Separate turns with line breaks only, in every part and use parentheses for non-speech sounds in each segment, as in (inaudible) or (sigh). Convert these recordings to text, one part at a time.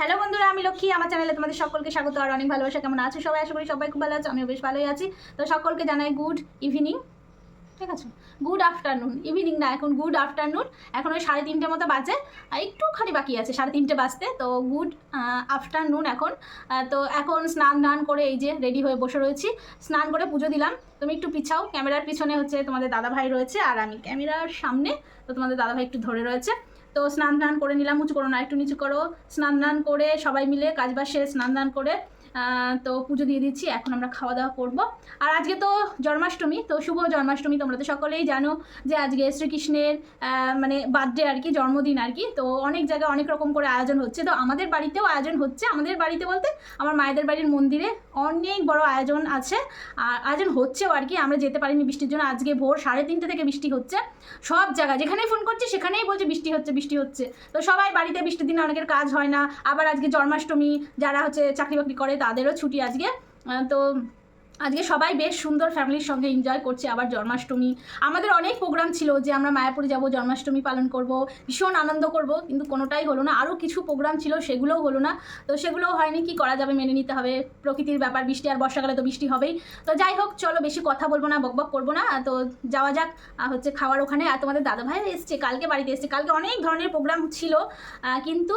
Hello বন্ধুরা, আমি লক্ষ্মী। আমার চ্যানেলে তোমাদের সকলকে স্বাগত আর অনেক ভালোবাসা। কেমন আছো সবাই? আশা করি সবাই খুব ভালো আছে, আমিও বেশ ভালোই আছি। তো সকলকে জানাই গুড ইভিনিং ঠিক আছে? গুড আফটারনুন ইভিনিং না, এখন গুড আফটারনুন এখন ওই সাড়ে তিনটে মতো বাজে। একটুখানি বাকি আছে, সাড়ে তিনটে বাজতে। তো গুড আফটারনুন এখন। তো এখন স্নান দান করে এই যে রেডি হয়ে বসে রয়েছি। স্নান করে পুজো দিলাম। তুমি একটু পিছাও। ক্যামেরার পিছনে হচ্ছে তোমাদের দাদাভাই রয়েছে আর আমি ক্যামেরার সামনে। তো তোমাদের দাদাভাই একটু ধরে রয়েছে। তো স্নান টান করে নিলাম, উঁচু করো না, একটু নিচু করো। স্নান টান করে সবাই মিলে কাজ বাসে স্নান দান করে তো পুজো দিয়ে দিচ্ছি, এখন আমরা খাওয়া দাওয়া করব। আর আজকে তো জন্মাষ্টমী, তো শুভ জন্মাষ্টমী, তোমরা তো সকলেই জানো যে আজকে শ্রীকৃষ্ণের মানে বার্থডে আর কি, জন্মদিন আর কি। তো অনেক জায়গায় অনেক রকম করে আয়োজন হচ্ছে। তো আমাদের বাড়িতেও আয়োজন হচ্ছে। আমাদের বাড়িতে বলতে আমার মায়েদের বাড়ির মন্দিরে অনেক বড় আয়োজন আছে। আর আয়োজন হচ্ছেও আর কি। আমরা যেতে পারিনি বৃষ্টির জন্য। আজকে ভোর সাড়ে তিনটে থেকে বৃষ্টি হচ্ছে। সব জায়গায় যেখানেই ফোন করছি, সেখানেই বলছে বৃষ্টি হচ্ছে বৃষ্টি হচ্ছে। তো সবাই বাড়িতে বৃষ্টির দিনে অনেকের কাজ হয় না। আবার আজকে জন্মাষ্টমী, যারা হচ্ছে চাকরি বাকরি করে তাদেরও ছুটি আজকে। তো আজকে সবাই বেশ সুন্দর ফ্যামিলির সঙ্গে এনজয় করছে আবার জন্মাষ্টমী। আমাদের অনেক প্রোগ্রাম ছিল যে আমরা মায়াপুরে যাব, জন্মাষ্টমী পালন করব, ভীষণ আনন্দ করব, কিন্তু কোনোটাই হলো না। আরও কিছু প্রোগ্রাম ছিল, সেগুলোও হলো না। তো সেগুলোও হয়নি, কি করা যাবে মেনে নিতে হবে। প্রকৃতির ব্যাপার, বৃষ্টি আর বর্ষাকালে তো বৃষ্টি হবেই। তো যাই হোক, চলো বেশি কথা বলব না, বকবক করব না। তো যাওয়া যাক হচ্ছে খাওয়ার ওখানে। আর তোমাদের দাদাভাই এসছে, কালকে বাড়িতে এসছে। কালকে অনেক ধরনের প্রোগ্রাম ছিল কিন্তু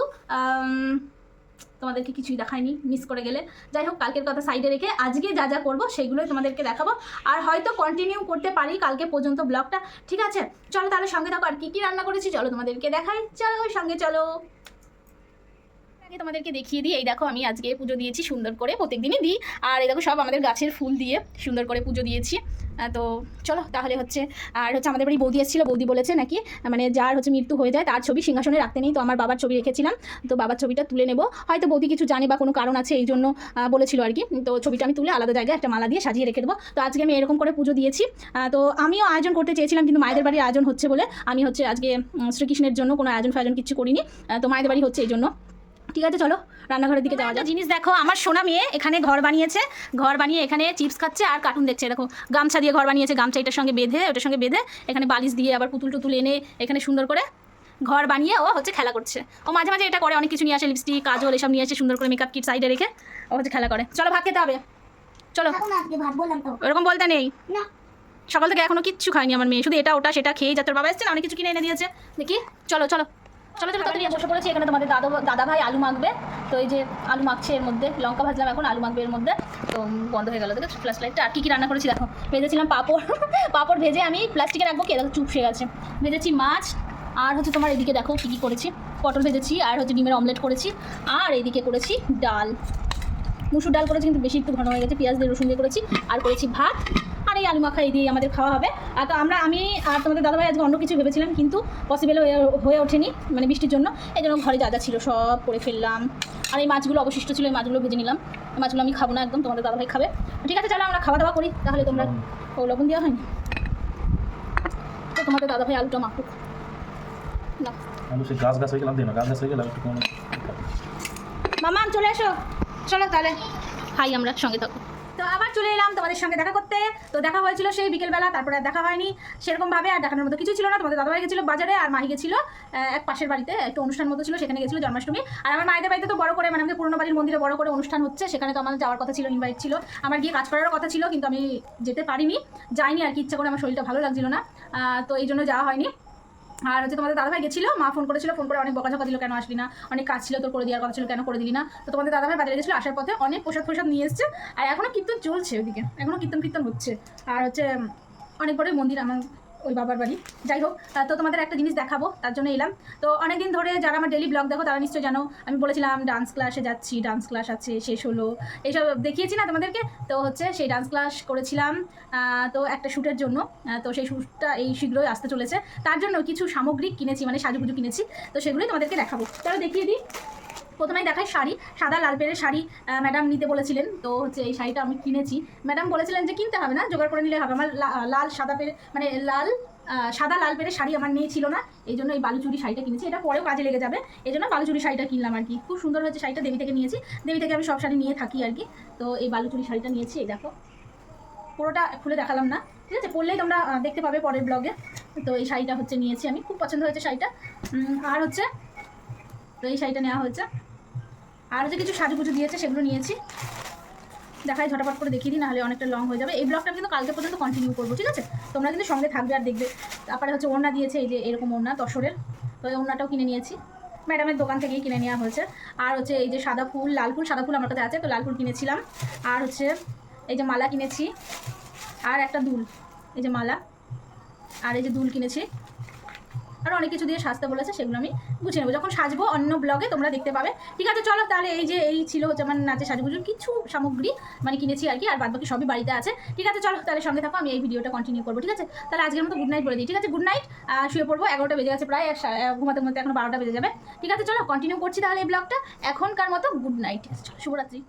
তোমাদেরকে কিছুই দেখায়নি মিস করে গেলে। যাই হোক, কালকের কথা সাইডে রেখে আজকে যা যা করব সেগুলোই তোমাদেরকে দেখাবো। আর হয়তো কন্টিনিউ করতে পারি কালকে পর্যন্ত ব্লগটা ঠিক আছে? চলো তাহলে সঙ্গে থাকো, আর কী কী রান্না করেছি চলো তোমাদেরকে দেখাই। চলো সঙ্গে চলো। আগে তোমাদেরকে দেখিয়ে দিই, এই দেখো আমি আজকে পুজো দিয়েছি সুন্দর করে, প্রত্যেকদিনই দিই। আর এই দেখো সব আমাদের গাছের ফুল দিয়ে সুন্দর করে পুজো দিয়েছি। তো চলো তাহলে হচ্ছে, আর হচ্ছে আমাদের বাড়ি বৌদি এসেছিল, বৌদি বলেছে নাকি মানে যার হচ্ছে মৃত্যু হয়ে যায়, তার ছবি সিংহাসনে রাখতে নেই, তো আমার বাবার ছবি রেখেছিলাম, তো বাবার ছবিটা তুলে নেব। হয়তো বৌদি কিছু জানে বা কোনো কারণ আছে, এই জন্য বলেছিল আর কি। তো ছবিটা আমি তুলে আলাদা জায়গায় একটা মালা দিয়ে সাজিয়ে রেখে দেবো। তো আজকে আমি এরকম করে পুজো দিয়েছি। তো আমিও আয়োজন করতে চেয়েছিলাম, কিন্তু মায়েদের বাড়ির আয়োজন হচ্ছে বলে আমি হচ্ছে আজকে শ্রীকৃষ্ণের জন্য কোনো আয়োজন ফায়োজন কিছু করিনি। তো মায়েদের বাড়ি হচ্ছে এই জন্য। ঠিক আছে চলো রান্নাঘরের দিকে যাওয়া যায় জিনিস দেখো আমার সোনা মেয়ে এখানে ঘর বানিয়েছে ঘর বানিয়ে এখানে চিপস খাচ্ছে আর কার্টুন দেখছে। দেখো গামছা দিয়ে ঘর বানিয়েছে গামছা এটার সঙ্গে বেঁধে ওটার সঙ্গে বেঁধে এখানে বালিশ দিয়ে আবার পুতুল টুতুল এনে এখানে সুন্দর করে ঘর বানিয়ে ও হচ্ছে খেলা করছে। ও মাঝে মাঝে এটা করে অনেক কিছু নিয়ে আসে লিপস্টিক কাজল এসব নিয়ে আসে সুন্দর করে মেকআপ কিট সাইডে রেখে ও হচ্ছে খেলা করে। চলো ভাত খেতে হবে। চলো।
এখন আজকে ভাত বললাম তো।
ওরকম বলতে নেই। সকাল থেকে এখনও কিচ্ছু খায়নি আমার মেয়ে শুধু এটা ওটা সেটা খেয়ে যা তোর বাবা এসছে অনেক কিছু কিনে এনে দিয়েছে। দেখি চলো চলো। চলো চলো তাড়াতাড়ি বসে পড়েছি, এখানে তোমাদের দাদা দাদা ভাই আলু মাখবে। তো এই যে আলু মাখছে এর মধ্যে, লঙ্কা ভাজলাম এখন, আলু মাখবে এর মধ্যে। তো বন্ধ হয়ে গেল দেখো ফ্ল্যাশ লাইটটা আর কী কী রান্না করেছি দেখো, ভেজেছিলাম পাঁপড় (laughs) পাঁপড় ভেজে আমি প্লাস্টিকে রাখব কে দেখো চুপসে গেছে। ভেজেছি মাছ, আর হচ্ছে তোমার এদিকে দেখো কী কী করেছি, পটল ভেজেছি, আর হচ্ছে ডিমের অমলেট করেছি, আর এদিকে করেছি ডাল। মুসুর ডাল করেছি কিন্তু বেশি একটু ঘন হয়ে গেছে, পেঁয়াজ দিয়ে রসুন দিয়ে করেছি, আর করেছি ভাত আর এই আলু মাখা এই দিয়ে আমাদের খাওয়া হবে। আর তো আমরা আমি আর তোমাদের দাদাভাই আজকে অন্য কিছু ভেবেছিলাম কিন্তু পসিবল হয়ে ওঠেনি মানে বৃষ্টির জন্য। এই জন্য ঘরে যা যা ছিল সব করে ফেললাম। আর এই মাছগুলো অবশিষ্ট ছিল এই মাছগুলো ভেজে নিলাম। এই মাছগুলো আমি খাব না একদম তোমাদের দাদাভাই খাবে। ঠিক আছে চলো আমরা খাওয়া দাওয়া করি তাহলে তোমরা ও লবণ দেওয়া হয়নি? তো তোমাদের দাদাভাই আলুটা মাখুক। না।
আলু সে গাছ গাছ হয়ে গেলাম দিই গাছ গাছ হয়ে গেলাম একটু
মামা চলে এসো। চলো তাহলে। খাই আমরা সঙ্গে থাকো। তো আবার চলে এলাম তোমাদের সঙ্গে দেখা করতে। তো দেখা হয়েছিল সেই বিকেলবেলা, তারপরে দেখা হয়নি। সেরকমভাবে আর দেখানোর মতো কিছু ছিল না। তোমাদের দাদাভাই গেছিল বাজারে আর মাহি গেছিল এক পাশের বাড়িতে, একটু অনুষ্ঠান মতো ছিল, সেখানে গেছিল জন্মাষ্টমী। আর আমার মায়েদের বাড়িতে তো বড় করে মানে আমাদের পুরোনো বাড়ির মন্দিরে বড় করে অনুষ্ঠান হচ্ছে, সেখানে তো আমার যাওয়ার কথা ছিল ইনভাইট ছিল। আমার গিয়ে কাজ করারও কথা ছিল, কিন্তু আমি যেতে পারিনি। যাইনি আর কি, ইচ্ছা করে আমার শরীরটা ভালো লাগছিল না। তো এই জন্য যাওয়া হয়নি। আর হচ্ছে তোমাদের দাদাভাই গেছিল, মা ফোন করেছিল ফোন করে অনেক বকাঝকা দিল, কেন আসলি না? অনেক কাজ ছিল তোর করে দেওয়ার কথা ছিল, কেন করে দিলি না? তো তোমাদের দাদাভাই বাজারে গেছিল, আসার পথে অনেক প্রসাদ প্রসাদ নিয়ে এসছে, আর এখনও কীর্তন চলছে ওইদিকে, এখনও কীর্তন কীর্তন হচ্ছে। আর হচ্ছে অনেক বড় মন্দির আমার ওই বাবার বাড়ি। যাই হোক তো তোমাদের একটা জিনিস দেখাবো, তার জন্য এলাম। তো অনেকদিন ধরে যারা আমার ডেলি ব্লগ দেখো, তারা নিশ্চয়ই জানো, আমি বলেছিলাম ডান্স ক্লাসে যাচ্ছি ডান্স ক্লাস আছে, শেষ হলো। এইসব দেখিয়েছি না তোমাদেরকে? তো হচ্ছে সেই ডান্স ক্লাস করেছিলাম তো একটা শ্যুটের জন্য তো সেই শ্যুটটা এই শীঘ্রই আসতে চলেছে। তার জন্য কিছু সামগ্রী কিনেছি মানে সাজুগুজু কিনেছি, তো সেগুলোই তোমাদেরকে দেখাবো। তাহলে দেখিয়ে দিই। প্রথমেই দেখাই শাড়ি, সাদা লাল পেরের শাড়ি ম্যাডাম নিতে বলেছিলেন, তো হচ্ছে এই শাড়িটা আমি কিনেছি। ম্যাডাম বলেছিলেন যে কিনতে হবে না, জোগাড় করে নিলে হবে। আমার লাল, সাদা পেরে মানে লাল সাদা লাল পেরে শাড়ি আমার নিয়ে ছিল না, এই জন্য এই বালুচুরি শাড়িটা কিনেছি। এটা পরেও কাজে লেগে যাবে, এই জন্য বালুচুরি শাড়িটা কিনলাম আর কি। খুব সুন্দর হয়েছে শাড়িটা দেবী থেকে নিয়েছি। দেবী থেকে আমি সব শাড়ি নিয়ে থাকি আর কি। তো এই বালুচুরি শাড়িটা নিয়েছি, এই দেখো। পুরোটা খুলে দেখালাম না, ঠিক আছে? পরলেই তোমরা দেখতে পাবে পরের ব্লগে। তো এই শাড়িটা হচ্ছে নিয়েছি আমি। খুব পছন্দ হয়েছে শাড়িটা। আর হচ্ছে তো এই শাড়িটা নেওয়া হয়েছে। আর যে কিছু সাজুগুজু দিয়েছে, সেগুলো নিয়েছি। দেখাই ঝটাপট করে দেখিয়ে দিই, নাহলে অনেকটা লং হয়ে যাবে। এই ব্লগটা কিন্তু কালকে পর্যন্ত কন্টিনিউ করব, ঠিক আছে? তোমরা কিন্তু সঙ্গে থাকবে আর দেখবে। তারপরে হচ্ছে ওড়না দিয়েছে, এই যে এরকম ওড়না, তসরের। তো এই ওড়নাটাও কিনে নিয়েছি। ম্যাডামের দোকান থেকেই কিনে নেওয়া হয়েছে। আর হচ্ছে এই যে সাদা ফুল, লাল ফুল, সাদা ফুল আমার কাছে আছে, তো লাল ফুল কিনেছিলাম। আর হচ্ছে এই যে মালা কিনেছি। আর একটা দুল, এই যে মালা। আর এই যে দুল কিনেছি। আর অনেক কিছু দিয়ে সাজতে বলেছে, সেগুলো আমি গুছিয়ে নেব। যখন সাজবো অন্য ব্লগে তোমরা দেখতে পাবে। ঠিক আছে, চলো তাহলে এই যে এই ছিল হচ্ছে আমার নাচে সাজগুজুর কিছু সামগ্রী মানে কিনেছি আর কি, আর বাদ বাকি সবই বাড়িতে আছে। ঠিক আছে, চলো তাহলে সঙ্গে থাকো, আমি এই ভিডিওটা কন্টিনিউ করব, ঠিক আছে? তাহলে আজকের মতো গুড নাইট বলে দিই, ঠিক আছে? গুড নাইট শুয়ে পড়ব, এগারোটা বেজে গেছে প্রায় ঘুমাতে ঘুমাতে এখন বারোটা বেজে যাবে। ঠিক আছে, চলো কন্টিনিউ করছি তাহলে এই ব্লগটা এখনকার মতো গুড নাইট ঠিক আছে? চলো, শুভরাত্রি।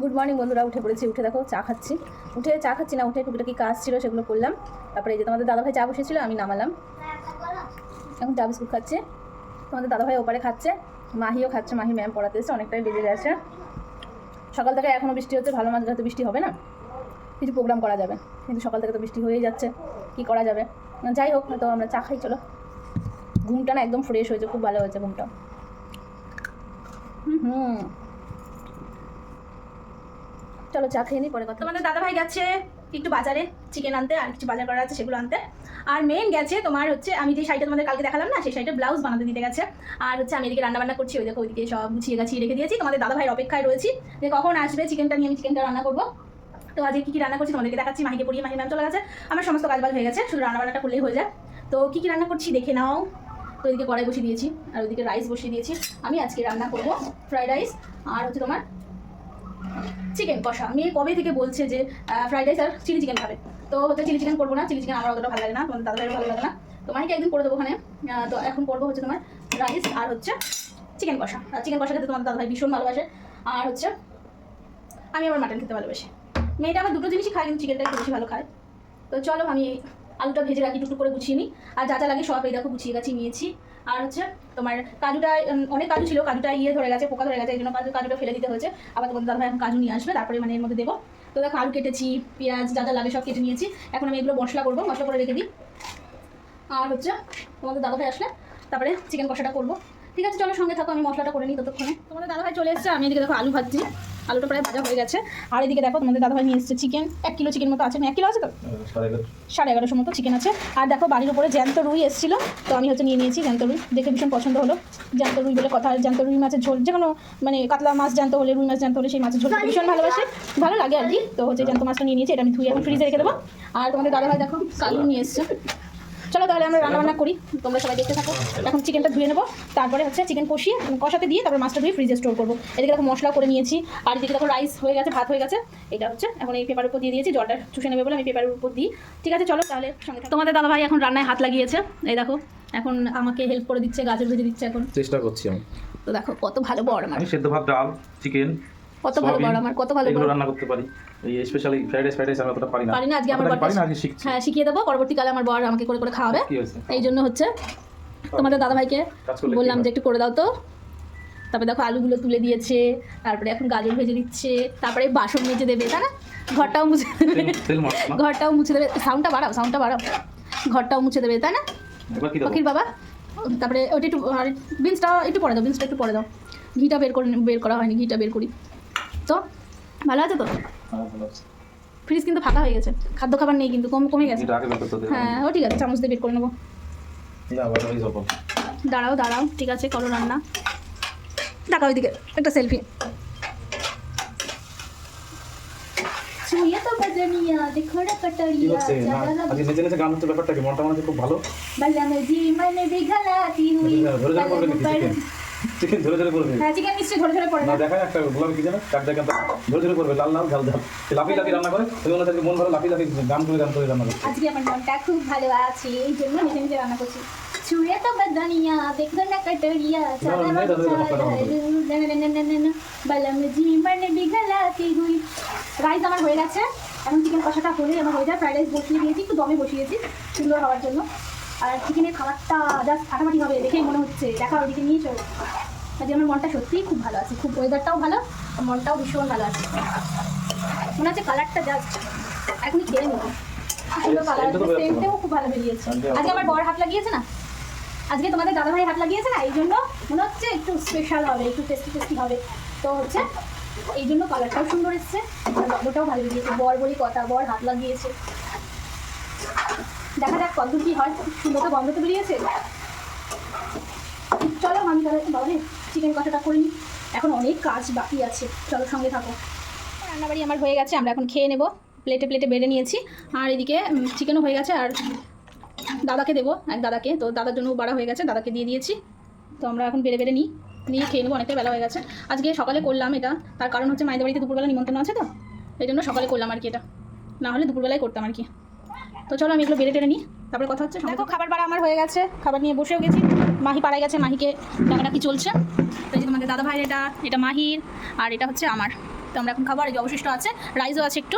গুড মর্নিং বন্ধুরা, উঠে পড়েছি, উঠে দেখো, চা খাচ্ছি। উঠে চা খাচ্ছি না, উঠে টুকিটাকি কাজ ছিল, সেগুলো করলাম। তারপরে যে তোমাদের দাদাভাই চা বসেছিল, আমি নামালাম। এখন চা বিস্কুট খাচ্ছে তোমাদের দাদাভাই ওপারে খাচ্ছে মাহিও খাচ্ছে মাহি ম্যাম পড়াতে এসে অনেকটাই বেজে গেছে। সকাল থেকে এখনও বৃষ্টি হচ্ছে ভালো মাঝে হয়তো বৃষ্টি হবে না কিছু প্রোগ্রাম করা যাবে কিন্তু সকাল থেকে তো বৃষ্টি হয়েই যাচ্ছে কি করা যাবে? যাই হোক তো আমরা চা খাই চলো। ঘুমটা না একদম ফ্রেশ হয়েছে খুব ভালো হয়েছে ঘুমটা। হুম হুম। চলো চা খেয়ে নিই পরে কথা তোমাদের দাদাভাই গেছে একটু বাজারে চিকেন আনতে আর কিছু বাজার করা আছে সেগুলো আনতে। আর মেন গেছে তোমার হচ্ছে, আমি যে শাড়িটা তোমাদের কালকে দেখালাম না, সেই শাড়িটা ব্লাউজ বানাতে দিতে গেছে। আর হচ্ছে আমি এদিকে রান্না বান্না করছি, ওই দেখো ওইদিকে সব গুছিয়ে গাছিয়ে রেখে দিয়েছি। তোমাদের দাদাভাইয়ের অপেক্ষায় রয়েছি যে কখন আসবে চিকেনটা নিয়ে আমি চিকেনটা রান্না করব। তো আজকে কী কী রান্না করছি তোমাদেরকে দেখাচ্ছি, মাহিকে পড়িয়ে মাহি ম্যাম চলে গেছে। আমার সমস্ত কাজবাজ হয়ে গেছে, শুধু রান্না বান্নাটা করলেই হয়ে যায়। তো কী কী রান্না করছি দেখে নাও। তো ওইদিকে কড়াই বসিয়ে দিয়েছি, আর ওইদিকে রাইস বসিয়ে দিয়েছি। আমি আজকে রান্না করব ফ্রাইড রাইস আর হচ্ছে তোমার চিকেন কষা। মেয়ে কবে থেকে বলছে যে ফ্রাইড রাইস আর চিলি চিকেন খাবে? তো হচ্ছে চিলি চিকেন করব না চিলি চিকেন আমার অতটা ভালো লাগে না তোমার দাদাভাইয়ের ভালো লাগে না। তো মাইকে একদিন করে দেবো ওখানে। তো এখন করব হচ্ছে তোমার রাইস আর হচ্ছে চিকেন কষা। আর চিকেন কষা খেতে তোমার দাদাভাই ভীষণ ভালোবাসে। আর হচ্ছে আমি আবার মাটন খেতে ভালোবাসি। মেয়েটা আমার দুটো জিনিসই খায়, কিন্তু চিকেনটা একটু বেশি ভালো খায়। তো চলো আমি আলুটা ভেজে রাখি টুকটুক করে গুছিয়ে নিই। আর যা যা লাগে সব এই দেখো গুছিয়ে গাছিয়ে নিয়েছি। আর হচ্ছে তোমার কাজুটা অনেক কাজু ছিল, কাজুটা ইয়ে ধরে গেছে, পোকা ধরে গেছে, এই জন্য কাজু, কাজুটা ফেলে দিতে হয়েছে। আবার তোমাদের দাদাভাই এখন কাজু নিয়ে আসবে, তারপরে মানে এর মধ্যে দেবো। তো দেখো আলু কেটেছি, পেঁয়াজ, যা যা লাগে সব কেটে নিয়েছি। এখন আমি এগুলো মশলা করব, মশলা করে রেখে দিই। আর হচ্ছে তোমাদের দাদাভাই আসলে, তারপরে চিকেন কষাটা করব। ঠিক আছে, চলো সঙ্গে থাকো, আমি মশলাটা করে নিই ততক্ষণে। তোমাদের দাদাভাই চলে এসেছে, আমি এদিকে দেখো আলু ভাজছি। আলুটা প্রায় ভাজা হয়ে গেছে। আর এদিকে দেখো তোমাদের দাদাভাই নিয়ে এসেছে চিকেন এক কিলো চিকেন মতো আছে। এক কিলো আছে তো?
সাড়ে এগারো
এগারোশো মতো চিকেন আছে। আর দেখো বাড়ির উপরে জ্যান্ত রুই এসেছিল। তো আমি হচ্ছে নিয়ে নিয়েছি জ্যান্ত রুই। দেখে ভীষণ পছন্দ হলো। জ্যান্ত রুই বলে কথা। জ্যান্ত রুই মাছের ঝোল যে কোনো মানে কাতলা মাছ জ্যান্ত হলে, রুই মাছ জ্যান্ত হলে সেই মাছের ঝোল ভীষণ ভালোবাসে। ভালো লাগে আর কি। তো হচ্ছে জ্যান্ত মাছটা নিয়ে নিয়েছি, এটা আমি ধুয়ে এখন ফ্রিজে রেখে দেবো। আর তোমাদের দাদাভাই দেখো কালু নিয়ে এসছে। চলো তাহলে আমরা রান্না বান্না করি। তোমরা সবাই দেখতে থাকো। এখন চিকেনটা ধুয়ে নেব। তারপরে হচ্ছে চিকেন কষিয়ে মানে কষাতে দিয়ে তারপর মাছটা ধুয়ে ফ্রিজে স্টোর করব। এদিকে দেখো মশলা করে নিয়েছি। আর এদিকে দেখো রাইস হয়ে গেছে ভাত হয়ে গেছে। এটা হচ্ছে এখন এই পেপারের উপর দিয়ে দিয়েছি। জলটা চুষে নেবে বলে আমি পেপারের উপর দিই। ঠিক আছে চলো তাহলে সঙ্গে। তোমাদের দাদাভাই এখন রান্নায় হাত লাগিয়েছে। এই দেখো এখন আমাকে হেল্প করে দিচ্ছে গাজর ভেজে দিচ্ছে এখন।
চেষ্টা করছি আমি।
তো দেখো কত ভালো বড়
আমি সেদ্ধ ভাত ডাল চিকেন
কত ভালো বড় আমার কত ভালো
এগুলো
বড়
রান্না করতে পারি। এই specially fried rice fried rice আমি অতটা পারি না।
পারি না, আজকে আমার বরটা-
পারি না আজকে শিখছি।
হ্যাঁ শিখিয়ে দেবো। পরবর্তীকালে আমার বর আমাকে করে করে খাওয়াবে। এই জন্য হচ্ছে তোমাদের
দাদা ভাইকে
বললাম যে একটু করে দাও তো। তারপরে দেখো আলুগুলো তুলে দিয়েছে তারপরে এখন গাজর ভেজে দিচ্ছে তারপরে বাসন মেজে দেবে তাই না? ঘরটাও মুছে দেবে। ঘরটাও মুছে দেবে। সাউন্ডটা বাড়াও সাউন্ডটা বাড়াও। ঘরটাও মুছে দেবে তাই না? পাখির বাবা। তারপরে ওটা একটু বিনসটা একটু পরে দাও বিনসটা একটু পরে দাও। ঘিটা বের করে বের করা হয়নি ঘিটা বের করি। তো ভালো আছে তো?
হ্যাঁ।
ফ্রিজ কিন্তু ফাঁকা হয়ে গেছে। খাদ্য খাবার নেই কিন্তু কম কমে গেছে। হ্যাঁ ও ঠিক আছে চামচ দিয়ে বের করে নেব। দাঁড়াও দাঁড়াও ঠিক আছে করো রান্না। দেখাও ওইদিকে একটা সেলফি দেখো
ব্যাপারটা কি মনটা মনে খুব ভালো। চিকেন ধরে ধরে করবে।
হ্যাঁ চিকেন নিশ্চয়ই ধরে ধরে
না দেখায় একটা গোলাপি কি জানো? কাট দেখেন ধরে ধরে করবে লাল লাল ঝাল ঝাল। লাফি লাফি রান্না করে তুমি মনে মন লাফি লাফি গান করে গান করে রান্না করে
আজকে আমার মনটা খুব ভালো আছে এই জন্য নিজে নিজে রান্না করছি। ছুঁয়ে তো বদনিয়া দেখো না কটরিয়া জি মানে হুই রাইস আমার হয়ে গেছে। এখন চিকেন কষাটা হলে আমার হয়ে যায়। ফ্রাইড রাইস বসিয়ে দিয়েছি একটু দমে বসিয়েছি সুন্দর হওয়ার জন্য। আর চিকেনের খাবারটা জাস্ট ফাটাফাটি হবে দেখেই মনে হচ্ছে। দেখা ওইদিকে নিয়ে চলো। আজকে আমার মনটা সত্যিই খুব ভালো আছে খুব ওয়েদারটাও ভালো আর মনটাও ভীষণ ভালো আছে। মনে হচ্ছে কালারটা জাস্ট এখনই খেয়ে নেব। সুন্দর কালার। সেন্টেও খুব ভালো বেরিয়েছে। আজকে আমার বড় হাত লাগিয়েছে না? আজকে তোমাদের দাদাভাই হাত লাগিয়েছে না? এই জন্য মনে হচ্ছে একটু স্পেশাল হবে একটু টেস্টি টেস্টি হবে। তো হচ্ছে এই জন্য কালারটাও সুন্দর এসছে আর গন্ধটাও ভালো বেরিয়েছে। বর বলি কথা বর হাত লাগিয়েছে। দেখা যাক কতদূর কি হয়। সুন্দর তো গন্ধ তো বেরিয়েছে। চলো আমি তাহলে বাবা চিকেন কষাটা করে নিই। এখন অনেক কাজ বাকি আছে। চলো সঙ্গে থাকো। রান্নাবাড়ি আমার হয়ে গেছে, আমরা এখন খেয়ে নেব। প্লেটে প্লেটে বেড়ে নিয়েছি। আর এদিকে চিকেনও হয়ে গেছে। আর দাদাকে দেবো, এক দাদাকে। তো দাদার জন্য বাড়া হয়ে গেছে, দাদাকে দিয়ে দিয়েছি। তো আমরা এখন বেড়ে বেড়ে নিই। নিয়ে খেয়ে নেব, অনেকটা বেলা হয়ে গেছে। আজকে সকালে করলাম এটা। তার কারণ হচ্ছে মায়েদের বাড়িতে দুপুরবেলা নিমন্ত্রণ আছে তো? এই জন্য সকালে করলাম আর কি এটা। না হলে দুপুরবেলায় করতাম আর কি। তো চলো আমি এগুলো বেড়ে টেড়ে নিই। তারপরে কথা হচ্ছে দেখো খাবার বাড়া আমার হয়ে গেছে খাবার নিয়ে বসেও গেছি। মাহি পাড়ায় গেছে মাহিকে ডাকাডাকি চলছে। তো এই যে তোমাদের দাদা ভাইয়ের এটা এটা মাহির আর এটা হচ্ছে আমার। তো আমরা এখন খাবার এই যে অবশিষ্ট আছে রাইসও আছে একটু।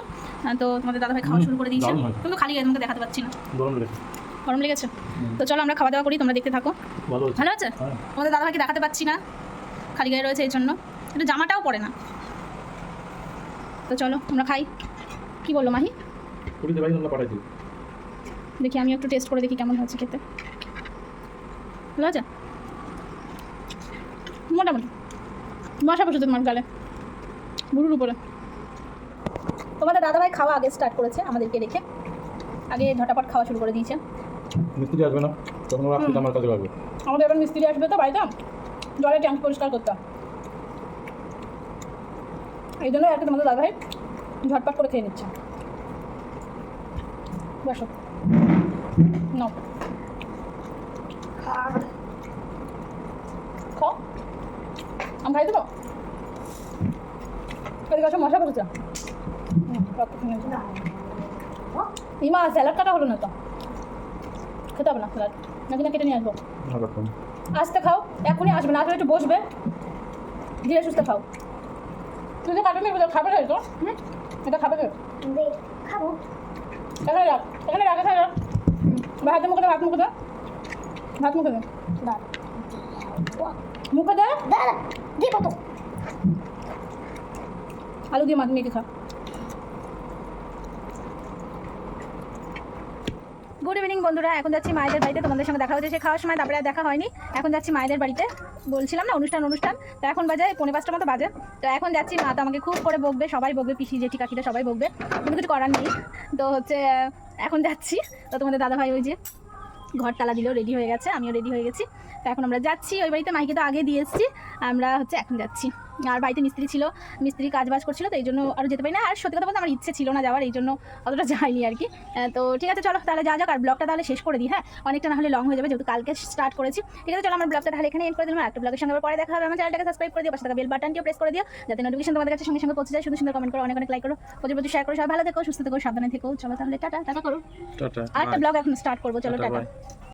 তো তোমাদের দাদা ভাই খাওয়া শুরু করে দিয়েছে। কিন্তু খালি গায়ে তোমাকে দেখাতে পাচ্ছি না।
গরম লেগেছে।
গরম লেগেছে? তো চলো আমরা খাওয়া দাওয়া করি তোমরা দেখতে থাকো।
ভালো
আছে তোমাদের দাদা ভাইকে দেখাতে পাচ্ছি না। খালি গায়ে রয়েছে এই জন্য। এটা জামাটাও পরে না। তো চলো আমরা খাই। কি বলল মাহি?
কুড়িতে ভাই তোমরা পাঠাইছি
দেখি আমি একটু টেস্ট করে দেখি কেমন হচ্ছে খেতে। ভালো আছে মোটামুটি। মশা বসে তোমার গালে। বুড়ুর উপরে। তোমাদের দাদাভাই খাওয়া আগে স্টার্ট করেছে আমাদেরকে রেখে। আগে ঝটাপট খাওয়া শুরু করে দিয়েছে।
মিস্ত্রি আসবে না? তখন আসলে আমার কাছে লাগবে।
আমাদের এবার মিস্ত্রি আসবে তো বাড়িতে? জলে ট্যাঙ্ক পরিষ্কার করতাম এই জন্য আর কি তোমাদের দাদাভাই ঝটপট করে খেয়ে নিচ্ছে। বসো। নাও খাও আমি খাই দেবো এদিকে আসো মশা নিয়েছে। ইমা স্যালাড কাটা হলো না তো খেতে হবে না স্যালাড নাকি না কেটে নিয়ে আসব আসতে খাও এখনই আসবে না আসলে একটু বসবে ধীরে সুস্থে খাও তুই তো কাটে নেবে খাবে তো হুম? এটা খাবে তো
খাব
এখানে রাখ এখানে রাখ এখানে রাখ ভাত মুখে ভাত মুখে ভাত মুখে দে। মুখে দে।
দাদা দিব তো
আলু দিয়ে মাছ মেখে খা। গুড ইভিনিং বন্ধুরা এখন যাচ্ছি মায়েদের বাড়িতে। তোমাদের সঙ্গে দেখা হচ্ছে সে খাওয়ার সময় তারপরে আর দেখা হয়নি। এখন যাচ্ছি মায়েদের বাড়িতে। বলছিলাম না অনুষ্ঠান অনুষ্ঠান। তো এখন বাজে পনেরো পাঁচটা মতো বাজে। তো এখন যাচ্ছি মা তো আমাকে খুব করে বকবে সবাই বকবে পিসি জেঠি কাকিটা সবাই বকবে। কিন্তু কিছু করার নেই। তো হচ্ছে এখন যাচ্ছি। তো তোমাদের দাদাভাই ওই যে ঘর তালা দিলেও রেডি হয়ে গেছে, আমিও রেডি হয়ে গেছি। তো এখন আমরা যাচ্ছি, ওই বাড়িতে মাইকে তো আগে দিয়ে এসেছি, আমরা হচ্ছে এখন যাচ্ছি। আর বাড়িতে মিস্ত্রি ছিল মিস্ত্রি কাজ বাজ করছিল তো এই জন্য আরও যেতে পারি না। আর সত্যি কথা বলতে আমার ইচ্ছে ছিল না যাওয়ার এই জন্য অতটা যাইনি আর কি। তো ঠিক আছে চলো তাহলে যা যাক আর ব্লগটা তাহলে শেষ করে দিই হ্যাঁ? অনেকটা না হলে লং হয়ে যাবে যেহেতু কালকে স্টার্ট করেছি। ঠিক আছে চলো আমার ব্লগটা তাহলে এখানে এন্ড করে দিলাম। একটা ব্লগের সঙ্গে আবার পরে দেখা হবে। আমার চ্যানেলটাকে সাবস্ক্রাইব করে দিও পাশে থাকা বেল বাটনটিও প্রেস করে দিও যাতে নোটিফিকেশন তোমাদের কাছে সঙ্গে সঙ্গে পৌঁছে যায়। শুধু সুন্দর কমেন্ট করো অনেক অনেক লাইক করো প্রচুর প্রচুর শেয়ার করো সবাই ভালো থেকো সুস্থ থেকো সাবধানে থেকো। চলো তাহলে টাটা টাটা করো।
টাটা
আর একটা ব্লগ এখন স্টার্ট করব চলো
টাটা.